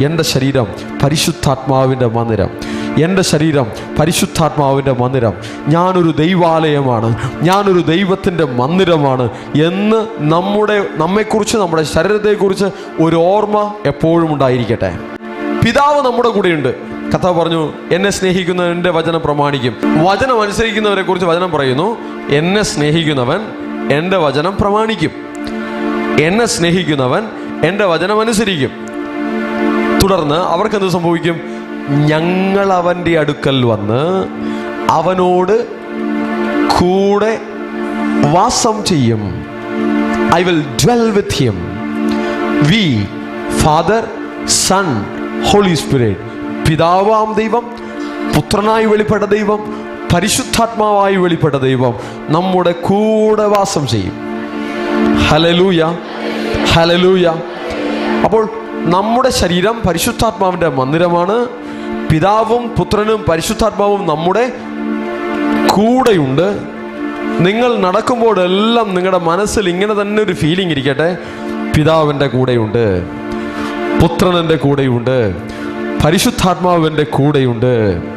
എന്റെ ശരീരം പരിശുദ്ധാത്മാവിന്റെ മന്ദിരം. എന്റെ ശരീരം പരിശുദ്ധാത്മാവിന്റെ മന്ദിരം. ഞാനൊരു ദൈവാലയമാണ്. ഞാനൊരു ദൈവത്തിന്റെ മന്ദിരമാണ് എന്ന് നമ്മുടെ നമ്മെക്കുറിച്ച് നമ്മുടെ ശരീരത്തെക്കുറിച്ച് ഒരു ഓർമ്മ എപ്പോഴും ഉണ്ടായിരിക്കട്ടെ. പിതാവ് നമ്മുടെ കൂടെയുണ്ട്. കഥ പറഞ്ഞു എന്നെ സ്നേഹിക്കുന്നവന്റെ വചനം പ്രമാണിക്കും. വചനം അനുസരിക്കുന്നവരെ കുറിച്ച് വചനം പറയുന്നു എന്നെ സ്നേഹിക്കുന്നവൻ എന്റെ വചനം പ്രമാണിക്കും. എന്നെ സ്നേഹിക്കുന്നവൻ എന്റെ വചനം അനുസരിക്കും. തുടർന്ന് അവർക്ക് എന്ത് സംഭവിക്കും? ഞങ്ങൾ അവന്റെ അടുക്കൽ വന്ന് അവനോട് കൂടെ വാസം ചെയ്യും. I will dwell with him we father son holy spirit പിതാവാം ദൈവം പുത്രനായി വെളിപ്പെട്ട ദൈവം പരിശുദ്ധാത്മാവായി വെളിപ്പെട്ട ദൈവം നമ്മുടെ കൂടെ വാസം ചെയ്യും. ഹലലൂയ ഹലലൂയ അപ്പോൾ നമ്മുടെ ശരീരം പരിശുദ്ധാത്മാവിന്റെ മന്ദിരമാണ്. പിതാവും പുത്രനും പരിശുദ്ധാത്മാവും നമ്മുടെ കൂടെയുണ്ട്. നിങ്ങൾ നടക്കുമ്പോഴെല്ലാം നിങ്ങളുടെ മനസ്സിൽ ഇങ്ങനെ തന്നെ ഒരു ഫീലിംഗ് ഇരിക്കട്ടെ. പിതാവിന്റെ കൂടെയുണ്ട്. പുത്രനന്റെ കൂടെയുണ്ട്. പരിശുദ്ധാത്മാവിന്റെ കൂടെയുണ്ട്.